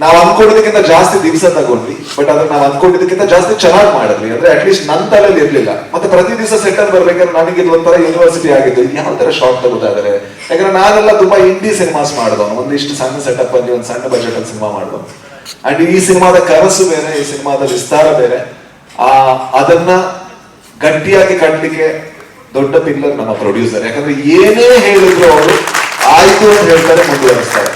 ನಾವ್ ಅನ್ಕೊಂಡಿದ್ದಕ್ಕಿಂತ ಜಾಸ್ತಿ ದಿವಸ ತಗೊಂಡ್ವಿ ಬಟ್ ಅದನ್ನ ನಾವು ಅನ್ಕೊಂಡಿದ್ದಕ್ಕಿಂತ ಜಾಸ್ತಿ ಚೆನ್ನಾಗಿ ಮಾಡಿದ್ವಿ. ಅಂದ್ರೆ ಅಟ್ಲೀಸ್ಟ್ ನನ್ನ ತಲೆಯಲ್ಲಿ ಇರ್ಲಿಲ್ಲ. ಮತ್ತೆ ಪ್ರತಿ ದಿವಸ ಅಲ್ಲಿ ಬರ್ಬೇಕಾದ್ರೆ ನನಗೆ ಒಂಥರ ಯೂನಿವರ್ಸಿಟಿ ಆಗಿದ್ದು, ಯಾವ ತರ ಶಾರ್ಟ್ ತಗೋತಾ ಇದಾರೆ? ಯಾಕಂದ್ರೆ ನಾನೆಲ್ಲ ತುಂಬಾ ಇಂಡಿ ಸಿನಿಮಾಸ್ ಮಾಡಿದವನು. ಒಂದಿಷ್ಟು ಸಣ್ಣ ಸೆಟಪ್ ಅಲ್ಲಿ, ಒಂದು ಸಣ್ಣ ಬಜೆಟ್ ಅಲ್ಲಿ ಸಿನಿಮಾ ಮಾಡಿದವನು. ಅಂಡ್ ಈ ಸಿನಿಮಾದ ಕನಸು ಬೇರೆ, ಈ ಸಿನಿಮಾದ ವಿಸ್ತಾರ ಬೇರೆ. ಆ, ಅದನ್ನ ಗಟ್ಟಿಯಾಗಿ ಕಟ್ಟಲಿಕ್ಕೆ ದೊಡ್ಡ ಪಿಲ್ಲರ್ ನಮ್ಮ ಪ್ರೊಡ್ಯೂಸರ್ ಯಾಕಂದ್ರೆ ಏನೇ ಹೇಳಿದ್ರು ಅವರು, ಆಯ್ತು ಅಂತ ಹೇಳ್ತಾರೆ, ಮುಂದುವರಿಸ್ತಾರೆ.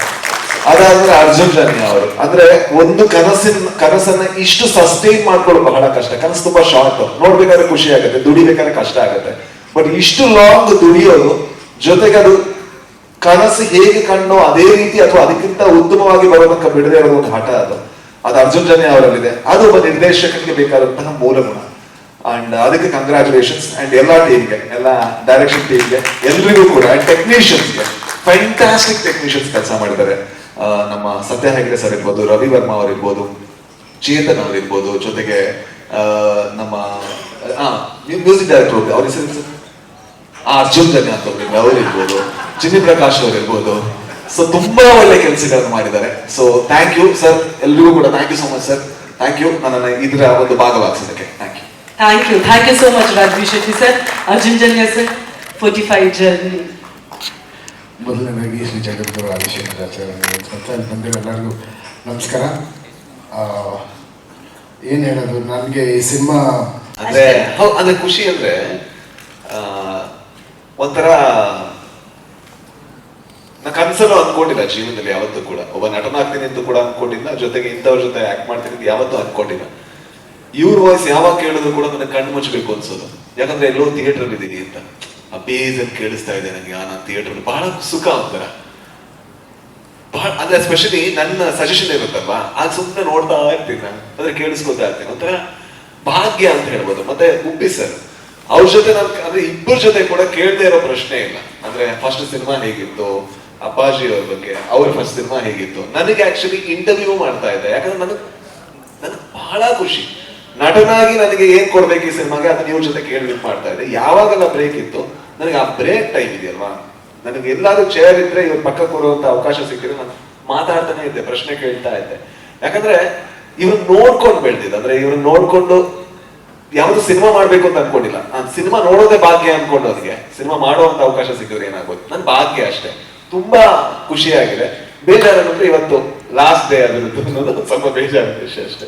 ಅದಾದ್ರೆ ಅರ್ಜುನ್ ಜನ್ಯ ಅವರು. ಅಂದ್ರೆ ಒಂದು ಕನಸಿನ, ಕನಸನ್ನ ಇಷ್ಟು ಸಸ್ಟೈನ್ ಮಾಡ್ಕೊಳ್ಳೋದು ಬಹಳ ಕಷ್ಟ. ಕನಸು ತುಂಬಾ ಶಾರ್ಟ್ ನೋಡ್ಬೇಕಾದ್ರೆ ಖುಷಿ ಆಗುತ್ತೆ, ದುಡಿಬೇಕಾದ್ರೆ ಕಷ್ಟ ಆಗುತ್ತೆ. ಬಟ್ ಇಷ್ಟು ಲಾಂಗ್ ದುಡಿಯೋದು ಜೊತೆಗೆ ಅದು ಕನಸು ಹೇಗೆ ಕಣ್ಣೋ ಅದೇ ರೀತಿ ಅಥವಾ ಅದಕ್ಕಿಂತ ಉತ್ತಮವಾಗಿ ಬರೋದಕ್ಕೆ ಬಿಡದೆ ಇರೋ ಒಂದು ಹಠ ಅದು. ಅದು ಅರ್ಜುನ್ ಜನ್ಯ ಅವರಲ್ಲಿದೆ. ಅದು ಒಬ್ಬ ನಿರ್ದೇಶಕನಿಗೆ ಬೇಕಾದಂತಹ ಮೂಲ ಗುಣ ಅಂಡ್ ಅದಕ್ಕೆ ಕಂಗ್ರಾಚುಲೇಷನ್ಸ್ ಅಂಡ್ ಎಲ್ಲಾ ಟೀಮ್ಗೆ ಎಲ್ಲ ಡೈರೆಕ್ಷನ್ ಟೀಮ್ಗೆ ಎಲ್ರಿಗೂ ಕೂಡ. ಟೆಕ್ನಿಷಿಯನ್ಸ್ಗೆ ಫ್ಯಾಂಟಾಸ್ಟಿಕ್ ಟೆಕ್ನಿಷಿಯನ್ಸ್ ಕೆಲಸ ಮಾಡಿದ್ದಾರೆ. ನಮ್ಮ ಸತ್ಯ ಹೆಗ್ಡೆ ಸರ್ ಇರ್ಬೋದು ರವಿ ವರ್ಮಾ ಅವರಿರ್ಬೋದು ಚೇತನ್ ಅವರಿರ್ಬೋದು ಜೊತೆಗೆ ನಮ್ಮ ಮ್ಯೂಸಿಕ್ ಡೈರೆಕ್ಟರ್ ಅವ್ರ ಹೆಸರು ಸರ್? ಆ ಅರ್ಜುನ್ ಜನ್ಯ ಅಂತ ಅವರಿರ್ಬೋದು ಚಿನ್ನಿ ಪ್ರಕಾಶ್ ಅವರಿರ್ಬೋದು ಸೊ ತುಂಬಾ ಒಳ್ಳೆ ಕೆಲಸಗಳನ್ನು ಮಾಡಿದ್ದಾರೆ ಸೊ ಥ್ಯಾಂಕ್ ಯು ಸರ್ ಎಲ್ರಿಗೂ ಕೂಡ thank you so much sir thank you ನನ್ನ ಇದರ ಒಂದು ಭಾಗವಾಗಿಸೋದಕ್ಕೆ thank you Thank you. Thank you so much, Rajvi Shetty sir. Arjun Janya sir, 45 journey. ಮೊದಲನೇದಾಗಿ ಶ್ರೀ ಜಗದ್ಗುರು ಆದಿಶೇಖರಾಚಾರ್ಯ ಬಂದಿರೋ ಎಲ್ಲರಿಗೂ ನಮಸ್ಕಾರ. ಏನ್ ಹೇಳೋದು? ನನಗೆ ಈ ಸಿನಿಮಾ ಅಂದ್ರೆ ಅಂದ್ರೆ ಖುಷಿ ಅಂದ್ರೆ ಆ, ಒಂಥರ ನಾ ಕನ್ಸಲ್ಲೂ ಅನ್ಕೊಂಡಿಲ್ಲ ಜೀವನದಲ್ಲಿ ಯಾವತ್ತೂ ಕೂಡ. ಒಬ್ಬ ನಟನಾಗ್ತೀನಿ ಅಂತ ಕೂಡ ಅನ್ಕೊಂಡಿಲ್ಲ ಜೊತೆಗೆ ಇಂಥವ್ರ ಜೊತೆ ಆಕ್ಟ್ ಮಾಡ್ತೀನಿ ಅಂತ ಯಾವತ್ತೂ ಅನ್ಕೊಂಡಿಲ್ಲ. ಇವ್ರ ವಾಯ್ಸ್ ಯಾವಾಗ ಕೇಳಿದ್ರು ಕೂಡ ನನಗೆ ಕಣ್ಣು ಮುಚ್ಚಬೇಕು ಅನ್ಸೋದು. ಯಾಕಂದ್ರೆ ಎಲ್ಲೋ ಥಿಯೇಟರ್ ಇದ್ದೀನಿ ಅಂತ. ಬೇಸ್ ಅಂತ ಕೇಳಿಸ್ತಾ ಇದೆ ನನಗೆ ಆ ನಾನು ಥಿಯೇಟರ್ ಬಹಳ ಸುಖ ಒಂಥರ ಬಹಳ, ಅಂದ್ರೆ ಸ್ಪೆಷಲಿ ನನ್ನ ಸಜೆಷನ್ ಇರುತ್ತಲ್ವಾ ಆಗ ಸುಮ್ಮನೆ ನೋಡ್ತಾ ಇರ್ತೀನಿ ನಾನು, ಅಂದ್ರೆ ಕೇಳಿಸ್ಕೊತಾ ಇರ್ತೀನಿ. ಒಂಥರ ಭಾಗ್ಯ ಅಂತ ಹೇಳ್ಬೋದು. ಮತ್ತೆ ಉಪ್ಪಿ ಸರ್, ಅವ್ರ ಜೊತೆ ನಾನು ಅಂದ್ರೆ ಇಬ್ಬರ ಜೊತೆ ಕೂಡ ಕೇಳದೆ ಇರೋ ಪ್ರಶ್ನೆ ಇಲ್ಲ. ಅಂದ್ರೆ ಫಸ್ಟ್ ಸಿನಿಮಾ ಹೇಗಿತ್ತು, ಅಪ್ಪಾಜಿ ಅವ್ರ ಬಗ್ಗೆ, ಅವ್ರ ಫಸ್ಟ್ ಸಿನಿಮಾ ಹೇಗಿತ್ತು. ನನಗೆ ಆಕ್ಚುಲಿ ಇಂಟರ್ವ್ಯೂ ಮಾಡ್ತಾ ಇದ್ದೆ. ಯಾಕಂದ್ರೆ ನನಗೆ ನನಗೆ ಬಹಳ ಖುಷಿ. ನಟನಾಗಿ ನನಗೆ ಏನ್ ಕೊಡ್ಬೇಕು ಈ ಸಿನಿಮಾಗೆ ಅದನ್ನ ಇವ್ರ ಜೊತೆ ಕೇಳ್ಬೇಕು ಮಾಡ್ತಾ ಇದ್ದೆ. ಯಾವಾಗೆಲ್ಲ ಬ್ರೇಕ್ ಇತ್ತು ನನಗೆ ಆ ಬ್ರೇಕ್ ಟೈಮ್ ಇದೆಯಲ್ವಾ? ನನಗೆ ಎಲ್ಲಾದ್ರೂ ಚೇರ್ ಇದ್ರೆ ಇವ್ರ ಪಕ್ಕ ಕೂರುವಂತ ಅವಕಾಶ ಸಿಕ್ಕಿದ್ರೆ ನಾನು ಮಾತಾಡ್ತಾನೆ ಇದ್ದೆ, ಪ್ರಶ್ನೆ ಕೇಳ್ತಾ ಇದ್ದೆ. ಯಾಕಂದ್ರೆ ಇವ್ರು ನೋಡ್ಕೊಂಡು ಬೆಳ್ದಿದ್ದು, ಅಂದ್ರೆ ಇವ್ರು ನೋಡ್ಕೊಂಡು ಯಾವ್ದು ಸಿನಿಮಾ ಮಾಡ್ಬೇಕು ಅಂತ ಅನ್ಕೊಂಡಿಲ್ಲ. ನಾನು ಸಿನಿಮಾ ನೋಡೋದೇ ಭಾಗ್ಯ ಅನ್ಕೊಂಡು ಅವ್ರಿಗೆ ಸಿನಿಮಾ ಮಾಡುವಂತ ಅವಕಾಶ ಸಿಕ್ಕಿದ್ರೆ ಏನಾಗೋದು ನನ್ ಭಾಗ್ಯ ಅಷ್ಟೇ. ತುಂಬಾ ಖುಷಿಯಾಗಿದೆ. ಬೇಜಾರಂದ್ರೆ ಇವತ್ತು ಲಾಸ್ಟ್ ಡೇ ಆಗಿರುತ್ತೆ ಅನ್ನೋದು ಸ್ವಲ್ಪ ಬೇಜಾರು ವಿಷಯ ಅಷ್ಟೇ.